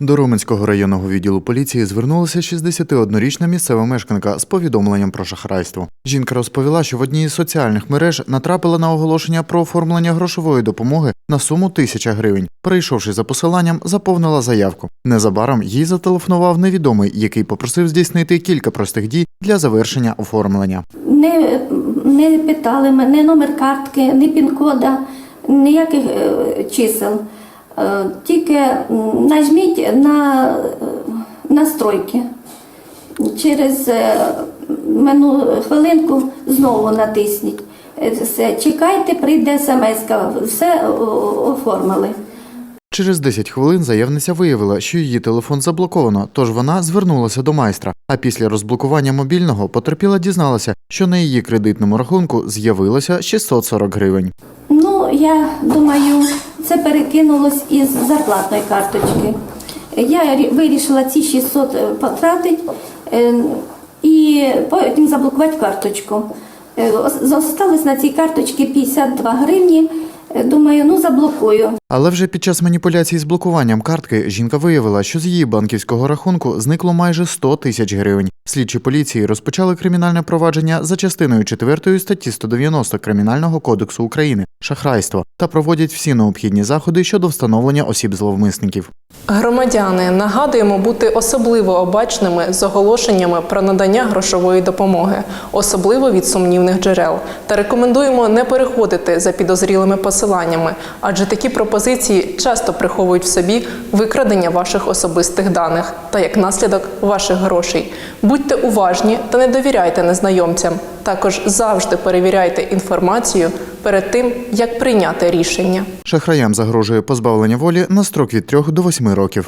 До Роменського районного відділу поліції звернулася 61-річна місцева мешканка з повідомленням про шахрайство. Жінка розповіла, що в одній із соціальних мереж натрапила на оголошення про оформлення грошової допомоги на суму тисяча гривень. Перейшовши за посиланням, заповнила заявку. Незабаром їй зателефонував невідомий, який попросив здійснити кілька простих дій для завершення оформлення. Не, не питали мене номер картки, ні пін-кода, ніяких е, чисел. Е, Тільки нажміть на е, настройки. Через е, мену хвилинку знову натисніть. Все, чекайте, прийде смс, все оформили. Через 10 хвилин заявниця виявила, що її телефон заблоковано, тож вона звернулася до майстра. А після розблокування мобільного потерпіла дізналася, що на її кредитному рахунку з'явилося 640 гривень. Ну, я думаю, це перекинулось із зарплатної карточки. Я вирішила ці 600 потратити е, і потім заблокувати карточку. Е, Зосталось на цій карточці 52 гривні. Е, Думаю, ну заблокую. Але вже під час маніпуляцій з блокуванням картки жінка виявила, що з її банківського рахунку зникло майже 100 тисяч гривень. Слідчі поліції розпочали кримінальне провадження за частиною 4 статті 190 Кримінального кодексу України шахрайство та проводять всі необхідні заходи щодо встановлення осіб зловмисників. Громадяни нагадуємо бути особливо обачними з оголошеннями про надання грошової допомоги, особливо від сумнівних джерел, та рекомендуємо не переходити за підозрілими посиланнями, адже такі пропозиції часто приховують в собі викрадення ваших особистих даних та як наслідок ваших грошей. Будьте уважні та не довіряйте незнайомцям. Також завжди перевіряйте інформацію перед тим, як прийняти рішення. Шахраям загрожує позбавлення волі на строк від 3 до 8 років.